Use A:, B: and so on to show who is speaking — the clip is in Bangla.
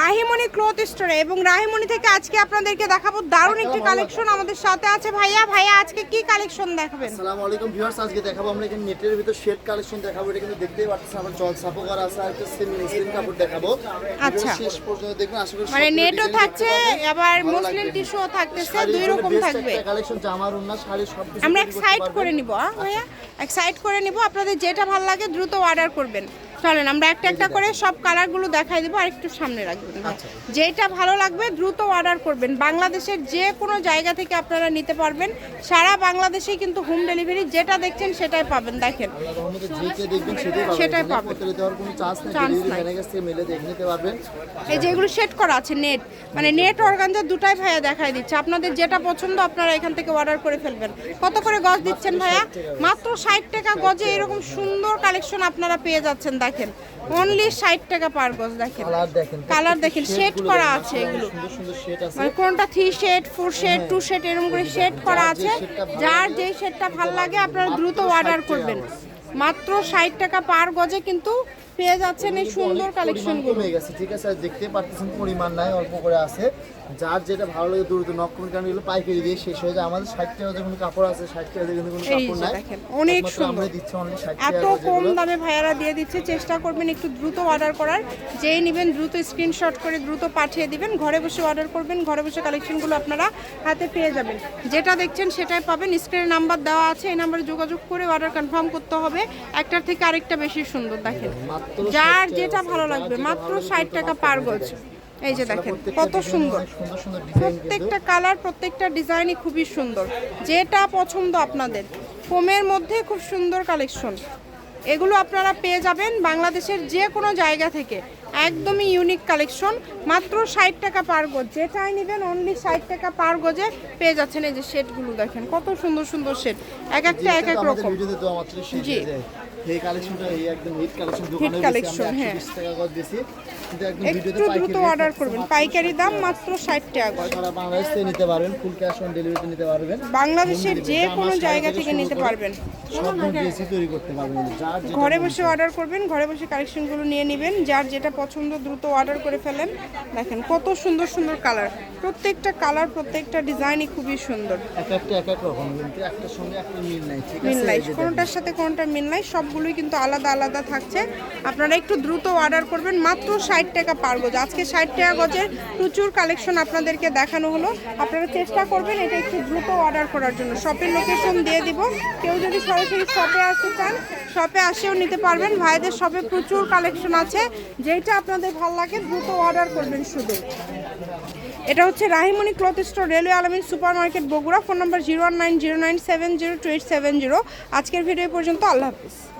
A: রাহিমণি ক্লথ স্টোরে এবং রাহিমণি থেকে আজকে আপনাদেরকে দেখাবো দারুণ একটি কালেকশন আমাদের সাথে আছে। ভাইয়া ভাইয়া আজকে কি কালেকশন দেখাবেন?
B: আসসালামু আলাইকুম ভিউয়ার্স আজকে দেখাবো আমরা এখানে নেটের ভিতর শেড কালেকশন দেখাবো। এটা কিন্তু দেখতেই পাচ্ছেন আমরা জল সাপো করা আছে আর একটা সেমি মুসলিম কাপড় দেখাবো।
A: আচ্ছা।
B: শেষ পর্যন্ত দেখবেন আশা করি
A: মানে নেটও থাকছে আবার মুসলিম। টিস্যুও থাকতেছে দুই রকম থাকবে।
B: কালেকশন জামার ওন্না শাড়ি সব
A: আমরা এক সাইড করে নিব হ্যাঁ ভাইয়া? এক সাইড করে নিব আপনাদের যেটা ভালো লাগে দ্রুত অর্ডার করবেন। চলেন আমরা একটা একটা করে সব কালারগুলো দেখাই দেবো আর একটু সামনে রাখবেন
B: আচ্ছা।
A: যেটা ভালো লাগবে দ্রুত অর্ডার করবেন। বাংলাদেশের যে কোনো জায়গা থেকে আপনারা নিতে পারবেন। সারা বাংলাদেশেই কিন্তু হোম ডেলিভারি যেটা দেখছেন সেটাই পাবেন দেখেন।
B: সেটাই পাবেন। চান্স নেই।
A: এই যে এগুলো সেট করা আছে নেট মানে নেট অর্গানজা দুটাই ভাইয়া দেখাই দিচ্ছে। আপনাদের যেটা পছন্দ আপনারা এখান থেকে অর্ডার করে ফেলবেন। কত করে গজ দিচ্ছেন ভাইয়া? মাত্র ষাট টাকা গজে এরকম সুন্দর কালেকশন আপনারা পেয়ে যাচ্ছেন দেখেন। অনলি ষাট টাকা পার গজ দেখেন।
B: কালার দেখেন
A: শেড করা আছে এগুলো। মানে কোনটা three shade four shade two shade এরকম করে শেড করা আছে। যার যেই শেডটা ভালো লাগে আপনারা দ্রুত অর্ডার করবেন। মাত্র ষাট টাকা পার গজে কিন্তু পেয়ে যাচ্ছেন এই সুন্দর কালেকশন
B: কমে গেছে ঠিক আছে? দেখতে পারতেছেন পরিমাণ নাই অল্প করে আছে। যার যেটা ভালো লাগে দ্রুত নক করুন কারণ এগুলো পাইকারি দিয়ে শেষ হয়ে যায়। আমাদের ষাট টাকা কোনো কাপড় আছে ষাট টাকা কিন্তু কোনো কাপড় নাই।
A: অনেক সুন্দর।
B: দিচ্ছে অনেক ষাট
A: এত কম দামে ভাইয়ারা দিয়ে দিচ্ছে। চেষ্টা করবেন একটু দ্রুত অর্ডার করার। যেই নেবেন দ্রুত স্ক্রিনশট করে দ্রুত পাঠিয়ে দিবেন। ঘরে বসে অর্ডার করবেন। ঘরে বসে কালেকশনগুলো আপনারা হাতে পেয়ে যাবেন। যেটা দেখছেন সেটাই পাবেন। স্ক্রিনের নাম্বার দেওয়া আছে এই নাম্বারে যোগাযোগ করে অর্ডার কনফার্ম করতে হবে। একটার থেকে আরেকটা বেশি সুন্দর দেখেন। যার যেটা ভালো লাগবে, মাত্র ষাট টাকা পার গজ এই যে দেখেন, কত সুন্দর। প্রত্যেকটা কালার, প্রত্যেকটা ডিজাইনই খুবই সুন্দর। যেটা পছন্দ আপনাদের। ফোমের মধ্যে খুব সুন্দর কালেকশন। এগুলো আপনারা পেয়ে যাবেন বাংলাদেশের যে কোনো জায়গা থেকে। একদমই ইউনিক কালেকশন মাত্র ষাট টাকা পার গজ। যেটাই নেবেন অনলি ষাট টাকা পার গজে পেয়ে যাচ্ছেন এই যে শেডগুলো দেখেন কত সুন্দর সুন্দর শেড এক একটা এক এক রকম। জি।
B: এই কালেকশনটা এই একদম হিট কালেকশন দোকানে
A: হ্যাঁ।
B: 120 টাকা দিছি কিন্তু একদম ভিডিওতে
A: দ্রুত
B: পাইকারি
A: অর্ডার করবেন। পাইকারি দাম মাত্র ষাট টাকা গজ
B: সারা বাংলাদেশ থেকে নিতে পারবেন ফুল ক্যাশ অন ডেলিভারিতে নিতে পারবেন।
A: বাংলাদেশের যে কোনো জায়গা
B: থেকে
A: নিতে পারবেন।
B: সব তৈরি করতে পারবেন
A: ঘরে বসে অর্ডার করবেন ঘরে বসে কালেকশনগুলো নিয়ে নেবেন। যার যেটা পছন্দ দ্রুত অর্ডার করে ফেলেন। দেখেন কত সুন্দর সুন্দর কালার প্রত্যেকটা কালার প্রত্যেকটা ডিজাইনই খুবই সুন্দর।
B: এক একটা এক এক রকম। কিন্তু একটার সঙ্গে একটা মিল নাই ঠিক আছে?
A: মিল নাই। কোনটার সাথে কোনটা মিল নাই সবগুলোই কিন্তু আলাদা আলাদা থাকছে। আপনারা একটু দ্রুত অর্ডার করবেন, মাত্র ষাট টাকা পার গজ। আজকে ষাট টাকা গজের প্রচুর কালেকশন আপনাদেরকে দেখানো হলো। আপনারা চেষ্টা করবেন এটা একটু দ্রুত অর্ডার করার জন্য। শপের লোকেশন দিয়ে দিব। কেউ যদি সরাসরি শপে আসতে চান শপে আসেও নিতে পারবেন। ভাইদের শপে প্রচুর কালেকশন আছে। যেটা আপনাদের ভালো লাগে, দ্রুত অর্ডার করবেন শুধু। এটা হচ্ছে Rahimoni cloth store railway Almin super market Bogura. Phone number zero one nine zero nine seven zero seven zero আজকের ভিডিও পর্যন্ত, আল্লাহ হাফিজ।